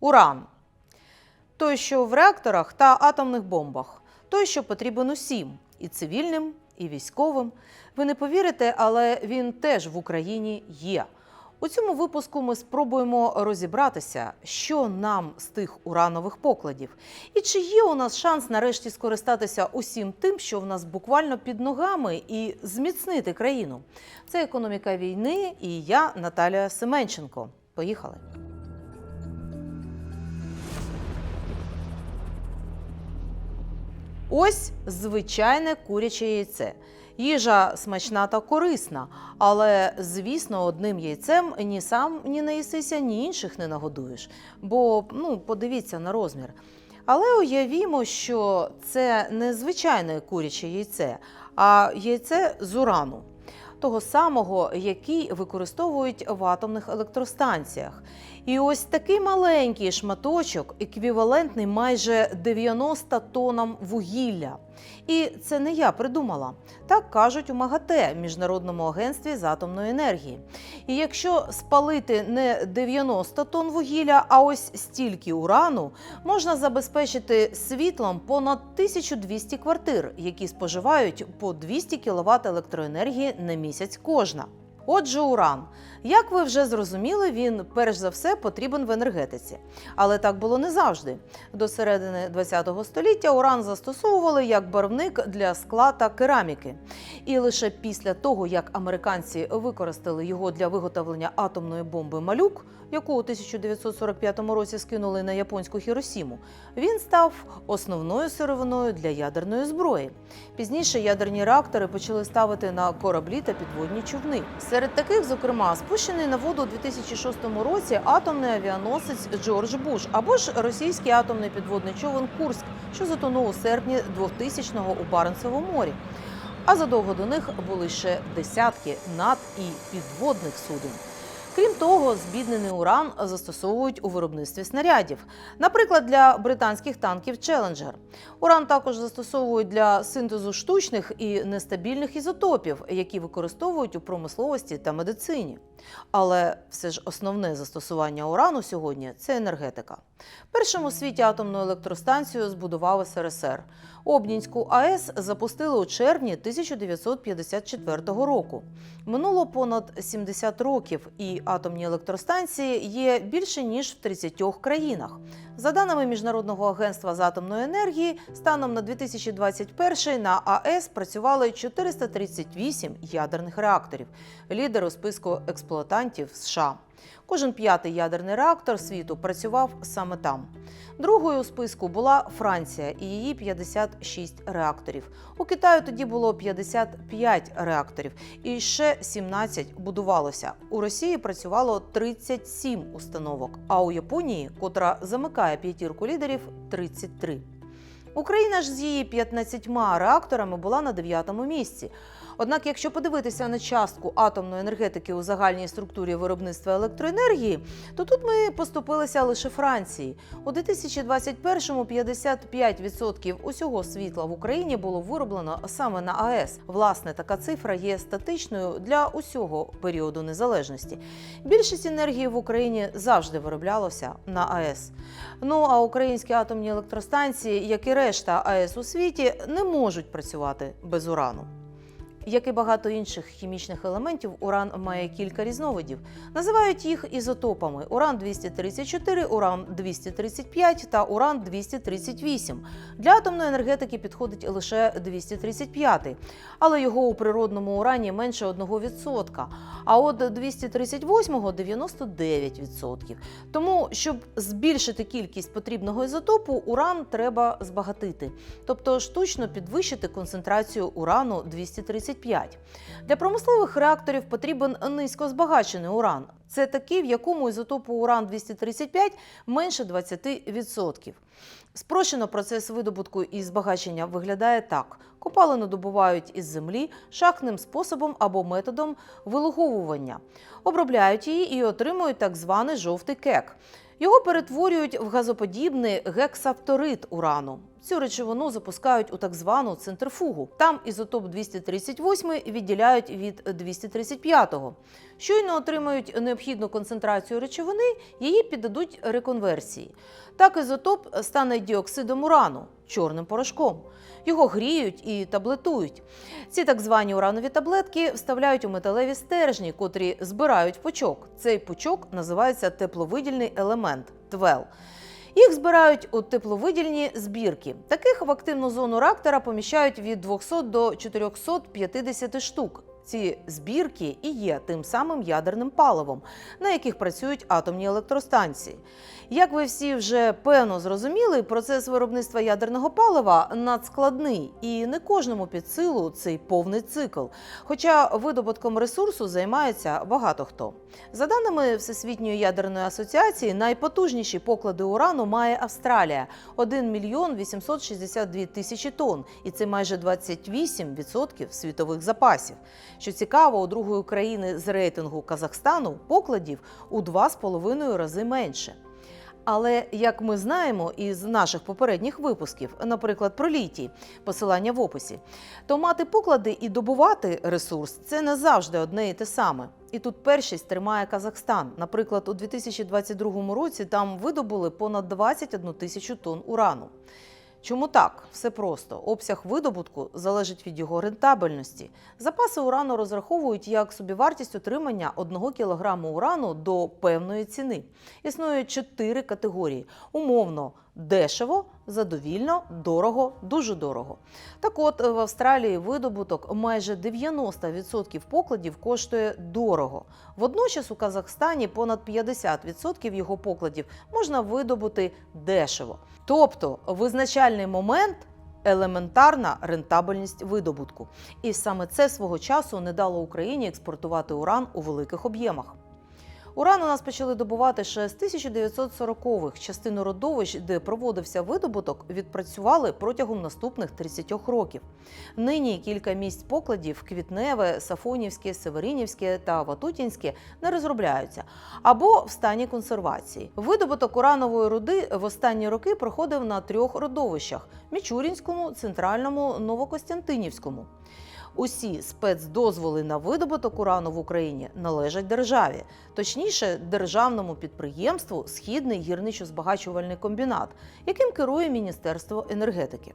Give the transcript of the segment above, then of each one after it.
Уран. Той, що в реакторах та атомних бомбах, той, що потрібен усім і цивільним, і військовим. Ви не повірите, але він теж в Україні є. У цьому випуску ми спробуємо розібратися, що нам з тих уранових покладів, і чи є у нас шанс нарешті скористатися усім тим, що в нас буквально під ногами, і зміцнити країну. Це економіка війни, і я Наталія Семенченко. Поїхали. Ось звичайне куряче яйце. Їжа смачна та корисна, але звісно, одним яйцем ні сам ні наїсися, ні інших не нагодуєш. Бо ну, подивіться на розмір. Але уявімо, що це не звичайне куряче яйце, а яйце з урану. Того самого, який використовують в атомних електростанціях. І ось такий маленький шматочок, еквівалентний майже 90 тонам вугілля. І це не я придумала. Так кажуть у МАГАТЕ Міжнародному агентстві з атомної енергії. І якщо спалити не 90 тонн вугілля, а ось стільки урану, можна забезпечити світлом понад 1200 квартир, які споживають по 200 кВт електроенергії на місяць кожна. Отже, уран. Як ви вже зрозуміли, він перш за все потрібен в енергетиці. Але так було не завжди. До середини ХХ століття уран застосовували як барвник для скла та кераміки. І лише після того, як американці використали його для виготовлення атомної бомби Малюк, яку у 1945 році скинули на японську Хіросіму, він став основною сировиною для ядерної зброї. Пізніше ядерні реактори почали ставити на кораблі та підводні човни. Серед таких, зокрема, спущений на воду у 2006 році атомний авіаносець Джордж Буш або ж російський атомний підводний човен Курськ, що затонув у серпні 2000-го у Баренцевому морі. А задовго до них були ще десятки над і підводних суден. Крім того, збіднений уран застосовують у виробництві снарядів, наприклад, для британських танків Челенджер. Уран також застосовують для синтезу штучних і нестабільних ізотопів, які використовують у промисловості та медицині. Але все ж основне застосування урану сьогодні це енергетика. Першим у світі атомну електростанцію збудував СРСР. Обнінську АЕС запустили у червні 1954 року. Минуло понад 70 років, і атомні електростанції є більше ніж в 30 країнах. За даними Міжнародного агентства з атомної енергії, станом на 2021 на АЕС працювали 438 ядерних реакторів. Лідер у списку експлуатантів США. Кожен п'ятий ядерний реактор світу працював саме там. Другою у списку була Франція і її 56 реакторів. У Китаю тоді було 55 реакторів, і ще 17 будувалося. У Росії працювало 37 установок, а у Японії, котра замикає п'ятірку лідерів, 33. Україна ж з її 15 реакторами була на 9-му місці. Однак, якщо подивитися на частку атомної енергетики у загальній структурі виробництва електроенергії, то тут ми поступилися лише Франції. У 2021-му 55% усього світла в Україні було вироблено саме на АЕС. Власне, така цифра є статичною для усього періоду незалежності. Більшість енергії в Україні завжди вироблялося на АЕС. Ну а українські атомні електростанції, як і решта АЕС у світі, не можуть працювати без урану. Як і багато інших хімічних елементів, уран має кілька різновидів. Називають їх ізотопами: уран 234, уран 235 та уран 238. Для атомної енергетики підходить лише 235, але його у природному урані менше 1%. А от 238-го 99%. Тому, щоб збільшити кількість потрібного ізотопу, уран треба збагатити, тобто штучно підвищити концентрацію урану 235. Для промислових реакторів потрібен низькозбагачений уран. Це такий, в якому ізотопу уран 235 менше 20%. Спрощено процес видобутку і збагачення виглядає так: копалину добувають із землі шахтним способом або методом вилуговування, обробляють її і отримують так званий жовтий кек. Його перетворюють в газоподібний гексафторид урану. Цю речовину запускають у так звану центрифугу. Там ізотоп 238 відділяють від 235-го. Щойно отримають необхідну концентрацію речовини, її піддадуть реконверсії. Так ізотоп стане діоксидом урану, чорним порошком. Його гріють і таблетують. Ці так звані уранові таблетки вставляють у металеві стержні, котрі збирають пучок. Цей пучок називається тепловидільний елемент ТВЕЛ. Їх збирають у тепловидільні збірки. Таких в активну зону рактора поміщають від 200 до 450 штук. Ці збірки і є тим самим ядерним паливом, на яких працюють атомні електростанції. Як ви всі вже певно зрозуміли, процес виробництва ядерного палива надскладний і не кожному під силу цей повний цикл. Хоча видобутком ресурсу займається багато хто. За даними Всесвітньої ядерної асоціації, найпотужніші поклади урану має Австралія 1 мільйон 862 тисячі тонн, і це майже 28% світових запасів. Що цікаво, у другої країни з рейтингу Казахстану покладів у 2,5 рази менше. Але як ми знаємо із наших попередніх випусків, наприклад, про літій, посилання в описі, то мати поклади і добувати ресурс це не завжди одне і те саме. І тут першість тримає Казахстан. Наприклад, у 2022 році там видобули понад 21 тисячу тонн урану. Чому так? Все просто. Обсяг видобутку залежить від його рентабельності. Запаси урану розраховують як собівартість отримання 1 кг урану до певної ціни. Існує чотири категорії: умовно, дешево, задовільно, дорого, дуже дорого. Так от в Австралії видобуток майже 90% покладів коштує дорого. Водночас у Казахстані понад 50% його покладів можна видобути дешево. Тобто визначальний момент елементарна рентабельність видобутку. І саме це свого часу не дало Україні експортувати уран у великих об'ємах. Уран у нас почали добувати ще з 1940-х. Частину родовищ, де проводився видобуток, відпрацювали протягом наступних 30 років. Нині кілька місць покладів Квітневе, Сафонівське, Северинівське та Ватутінське не розробляються або в стані консервації. Видобуток уранової руди в останні роки проходив на трьох родовищах: Мічурінському, Центральному, Новокостянтинівському. Усі спецдозволи на видобуток урану в Україні належать державі, точніше, державному підприємству Східний гірничо-збагачувальний комбінат, яким керує Міністерство енергетики.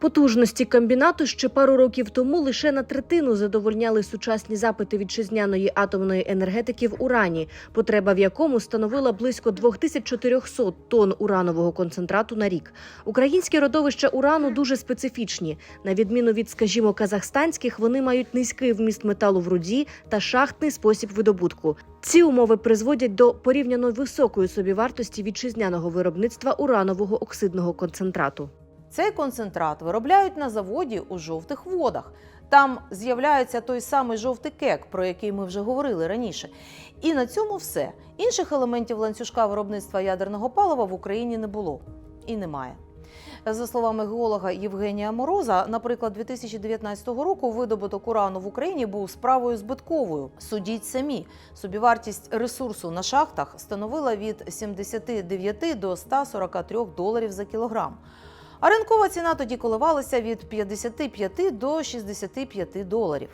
Потужності комбінату ще пару років тому лише на третину задовольняли сучасні запити вітчизняної атомної енергетики в урані, потреба в якому становила близько 2400 тонн уранового концентрату на рік. Українські родовища урану дуже специфічні. На відміну від, скажімо, казахстанських, вони мають низький вміст металу в руді та шахтний спосіб видобутку. Ці умови призводять до порівняно високої собівартості вітчизняного виробництва уранового оксидного концентрату. Цей концентрат виробляють на заводі у жовтих водах. Там з'являється той самий жовтий кек, про який ми вже говорили раніше. І на цьому все. Інших елементів ланцюжка виробництва ядерного палива в Україні не було і немає. За словами геолога Євгенія Мороза, наприклад, 2019 року видобуток урану в Україні був справою збитковою. Судіть самі. Собівартість ресурсу на шахтах становила від 79 до 143 доларів за кілограм. А ринкова ціна тоді коливалася від 55 до 65 доларів.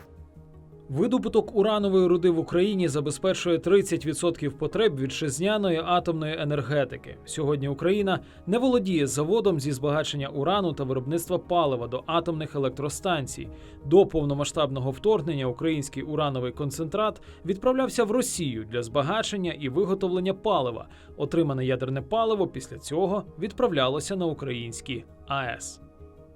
Видобуток уранової руди в Україні забезпечує 30% потреб вітчизняної атомної енергетики. Сьогодні Україна не володіє заводом зі збагачення урану та виробництва палива до атомних електростанцій. До повномасштабного вторгнення український урановий концентрат відправлявся в Росію для збагачення і виготовлення палива. Отримане ядерне паливо після цього відправлялося на українські АЕС.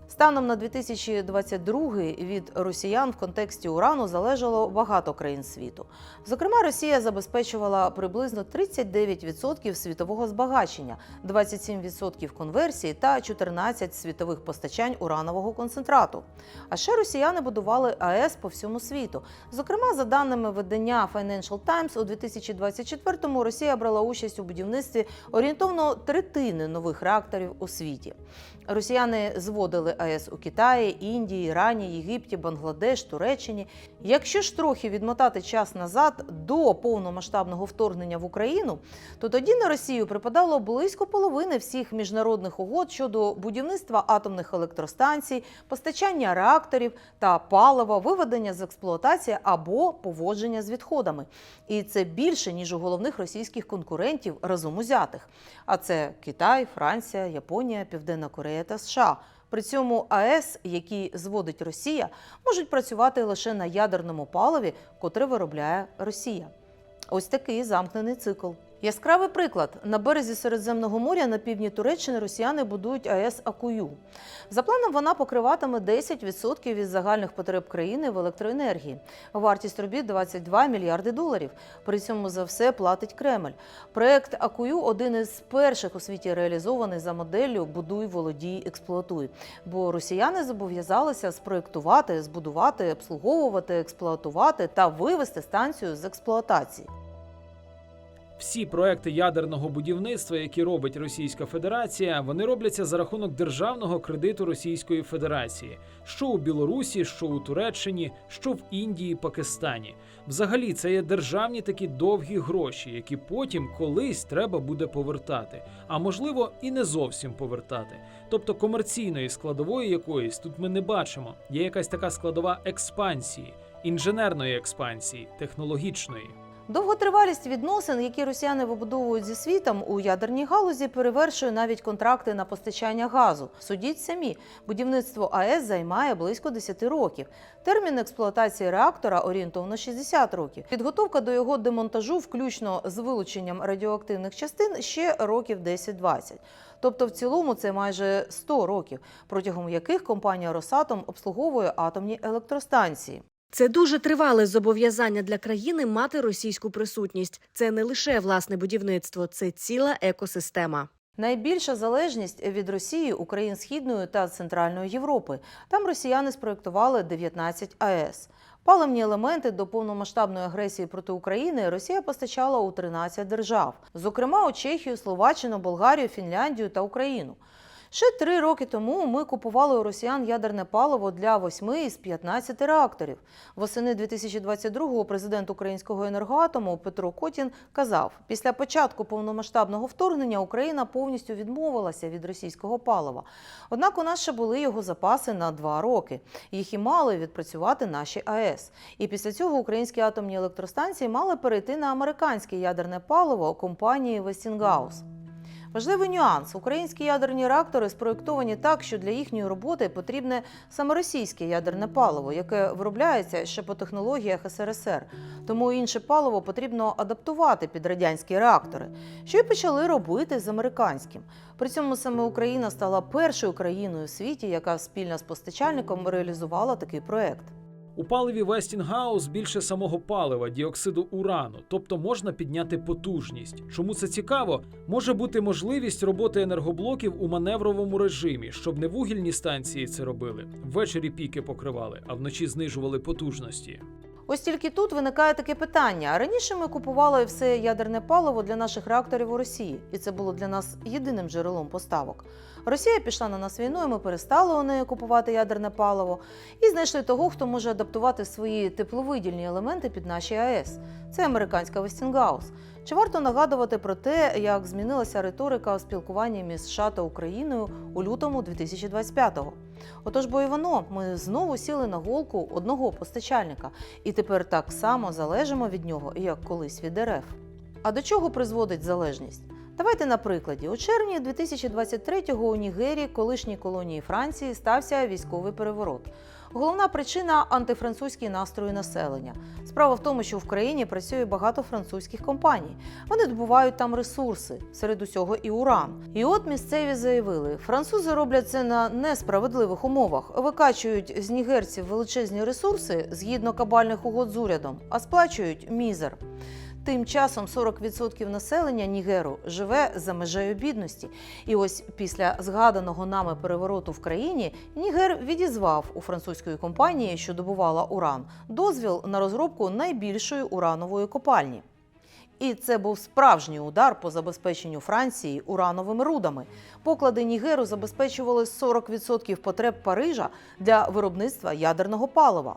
Станом на 2022 від росіян в контексті урану залежало багато країн світу. Зокрема, Росія забезпечувала приблизно 39% світового збагачення, 27% конверсії та 14% світових постачань уранового концентрату. А ще росіяни будували АЕС по всьому світу. Зокрема, за даними видання Financial Times, у 2024-му Росія брала участь у будівництві орієнтовно третини нових реакторів у світі. Росіяни зводили АЕС у Китаї, Індії, Ірані, Єгипті, Бангладеш, Туреччині. Якщо ж трохи відмотати час назад до повномасштабного вторгнення в Україну, то тоді на Росію припадало близько половини всіх міжнародних угод щодо будівництва атомних електростанцій, постачання реакторів та палива, виведення з експлуатації або поводження з відходами. І це більше ніж у головних російських конкурентів разом узятих. А це Китай, Франція, Японія, Південна Корея та США. При цьому АЕС, які зводить Росія, можуть працювати лише на ядерному паливі, котре виробляє Росія. Ось такий замкнений цикл. Яскравий приклад на березі Середземного моря на півдні Туреччини росіяни будують АЕС Акую. За планом вона покриватиме 10% від загальних потреб країни в електроенергії. Вартість робіт 22 мільярди доларів. При цьому за все платить Кремль. Проект Акую один із перших у світі реалізований за моделлю Будуй, володій, експлуатуй. Бо росіяни зобов'язалися спроектувати, збудувати, обслуговувати, експлуатувати та вивести станцію з експлуатації. Всі проекти ядерного будівництва, які робить Російська Федерація, вони робляться за рахунок державного кредиту Російської Федерації, що у Білорусі, що у Туреччині, що в Індії, Пакистані. Взагалі, це є державні такі довгі гроші, які потім колись треба буде повертати, а можливо і не зовсім повертати. Тобто комерційної складової якоїсь тут ми не бачимо. Є якась така складова експансії, інженерної експансії, технологічної. Довготривалість відносин, які росіяни вибудовують зі світом у ядерній галузі, перевершує навіть контракти на постачання газу. Судіть самі, будівництво АЕС займає близько 10 років. Термін експлуатації реактора орієнтовно 60 років. Підготовка до його демонтажу, включно з вилученням радіоактивних частин, ще років 10-20. Тобто, в цілому це майже 100 років, протягом яких компанія Росатом обслуговує атомні електростанції. Це дуже тривале зобов'язання для країни мати російську присутність. Це не лише власне будівництво, це ціла екосистема. Найбільша залежність від Росії у країн Східної та Центральної Європи. Там росіяни спроектували 19 АЕС. Паливні елементи до повномасштабної агресії проти України Росія постачала у 13 держав, зокрема у Чехію, Словаччину, Болгарію, Фінляндію та Україну. Ще три роки тому ми купували у росіян ядерне паливо для 8 із 15 реакторів. Восени 2022-го президент українського енергоатому Петро Котін казав: після початку повномасштабного вторгнення Україна повністю відмовилася від російського палива. Однак у нас ще були його запаси на два роки. Їх і мали відпрацювати наші АЕС. І після цього українські атомні електростанції мали перейти на американське ядерне паливо компанії Westinghouse. Важливий нюанс: українські ядерні реактори спроєктовані так, що для їхньої роботи потрібне саме російське ядерне паливо, яке виробляється ще по технологіях СРСР. Тому інше паливо потрібно адаптувати під радянські реактори, що й почали робити з американським. При цьому саме Україна стала першою країною в світі, яка спільно з постачальником реалізувала такий проект. У паливі Вестінгаус більше самого палива, діоксиду урану, тобто можна підняти потужність. Чому це цікаво? Може бути можливість роботи енергоблоків у маневровому режимі, щоб не вугільні станції це робили. Ввечері піки покривали, а вночі знижували потужності. Ось тільки тут виникає таке питання. Раніше ми купували все ядерне паливо для наших реакторів у Росії, і це було для нас єдиним джерелом поставок. Росія пішла на нас війну, і ми перестали у неї купувати ядерне паливо і знайшли того, хто може адаптувати свої тепловидільні елементи під наші АЕС. Це американська Westinghouse. Чи варто нагадувати про те, як змінилася риторика у спілкуванні між США та Україною у лютому 2025-го? Отож, бо і воно, ми знову сіли на голку одного постачальника, і тепер так само залежимо від нього, як колись від РФ. А до чого призводить залежність? Давайте на прикладі. У червні 2023-го у Нігерії, колишній колонії Франції, стався військовий переворот. Головна причина антифранцузькі настрої населення. Справа в тому, що в країні працює багато французьких компаній. Вони добувають там ресурси, серед усього і уран. І от місцеві заявили, французи роблять це на несправедливих умовах, викачують з нігерців величезні ресурси згідно кабальних угод з урядом, а сплачують мізер. Тим часом 40% населення Нігеру живе за межею бідності. І ось після згаданого нами перевороту в країні Нігер відізвав у французької компанії, що добувала уран, дозвіл на розробку найбільшої уранової копальні. І це був справжній удар по забезпеченню Франції урановими рудами. Поклади Нігеру забезпечували 40% потреб Парижа для виробництва ядерного палива.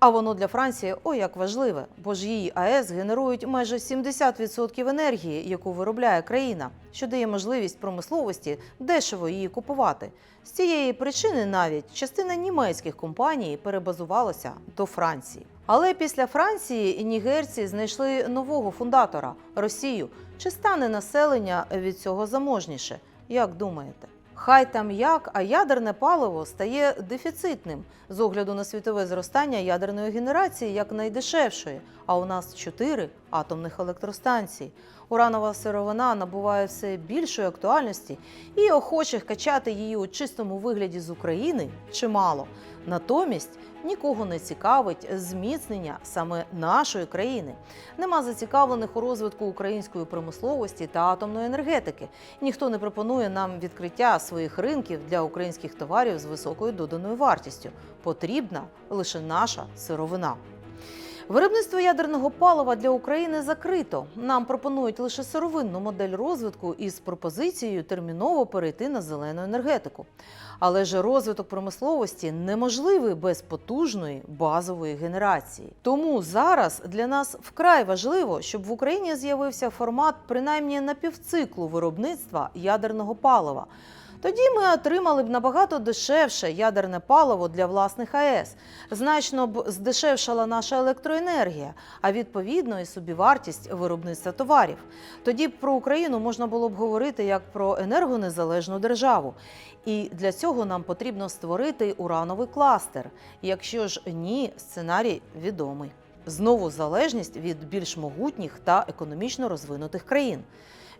А воно для Франції ой як важливе, бо ж її АЕС генерують майже 70% енергії, яку виробляє країна, що дає можливість промисловості дешево її купувати. З цієї причини навіть частина німецьких компаній перебазувалася до Франції. Але після Франції нігерці знайшли нового фундатора Росію. Чи стане населення від цього заможніше? Як думаєте? Хай там як, а ядерне паливо стає дефіцитним з огляду на світове зростання ядерної генерації як найдешевшої. А у нас чотири атомних електростанцій. Уранова сировина набуває все більшої актуальності, і охочих качати її у чистому вигляді з України чимало. Натомість нікого не цікавить зміцнення саме нашої країни. Нема зацікавлених у розвитку української промисловості та атомної енергетики. Ніхто не пропонує нам відкриття своїх ринків для українських товарів з високою доданою вартістю. Потрібна лише наша сировина. Виробництво ядерного палива для України закрито. Нам пропонують лише сировинну модель розвитку із пропозицією терміново перейти на зелену енергетику. Але ж розвиток промисловості неможливий без потужної базової генерації. Тому зараз для нас вкрай важливо, щоб в Україні з'явився формат принаймні напівциклу виробництва ядерного палива. Тоді ми отримали б набагато дешевше ядерне паливо для власних АЕС. Значно б здешевшала наша електроенергія, а відповідно і собівартість виробництва товарів. Тоді б про Україну можна було б говорити як про енергонезалежну державу. І для цього нам потрібно створити урановий кластер. Якщо ж ні, сценарій відомий. Знову залежність від більш могутніх та економічно розвинутих країн,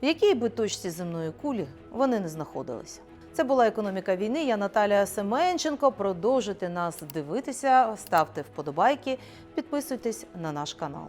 в якій би точці земної кулі вони не знаходилися. Це була економіка війни. Я Наталія Семенченко. Продовжуйте нас дивитися, ставте вподобайки, підписуйтесь на наш канал.